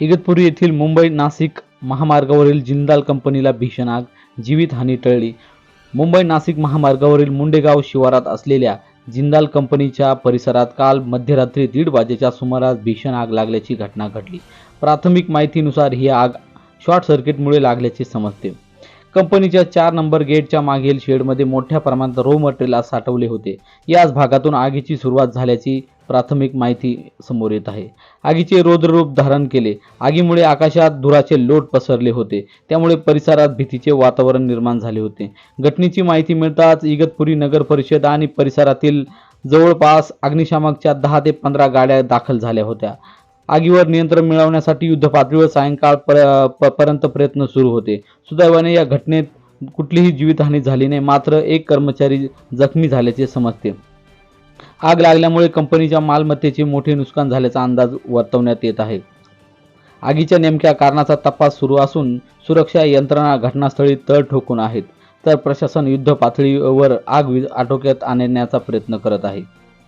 इगतपुरी येथील मुंबई नाशिक महामार्गावरील जिंदाल कंपनीला भीषण आग जीवितहानी टळली. मुंबई नाशिक महामार्गावरील मुंडेगाव शिवारात असलेल्या जिंदाल कंपनीच्या परिसरात काल मध्यरात्री दीड वाजेच्या सुमारास भीषण आग लागल्याची घटना घडली. प्राथमिक माहितीनुसार ही आग शॉर्ट सर्किटमुळे लागल्याचे समजते. कंपनीच्या चार नंबर गेटच्या मागील शेडमध्ये मोठ्या प्रमाणात रो मटेरियल साठवले होते. याच भागातून आगीची सुरुवात झाल्याची प्राथमिक माहिती समोर येत आहे. आगीचे रौद्ररूप धारण केले. आगीमुळे आकाशात धुराचे लोट पसरले होते. त्यामुळे परिसरात भीतीचे वातावरण निर्माण झाले होते. घटनेची माहिती मिळताच इगतपुरी नगर परिषद आणि परिसरातील जवळपास अग्निशामकच्या दहा ते पंधरा गाड्या दाखल झाल्या होत्या. आगीवर नियंत्रण मिळवण्यासाठी युद्धपातळीवर सायंकाळ पर- प- पर्यंत प्रयत्न सुरू होते. सुदैवाने या घटनेत कुठलीही जीवितहानी झाली नाही. मात्र एक कर्मचारी जखमी झाल्याचे समजते. आग लागल्यामुळे कंपनीच्या मालमत्तेचे मोठे नुकसान झाल्याचा अंदाज वर्तवण्यात येत आहे. आगीच्या नेमक्या कारणाचा तपास सुरू असून सुरक्षा यंत्रणा घटनास्थळी तळ ठोकून आहेत. तर प्रशासन युद्ध पातळीवर आग आटोक्यात आणण्याचा प्रयत्न करत आहे.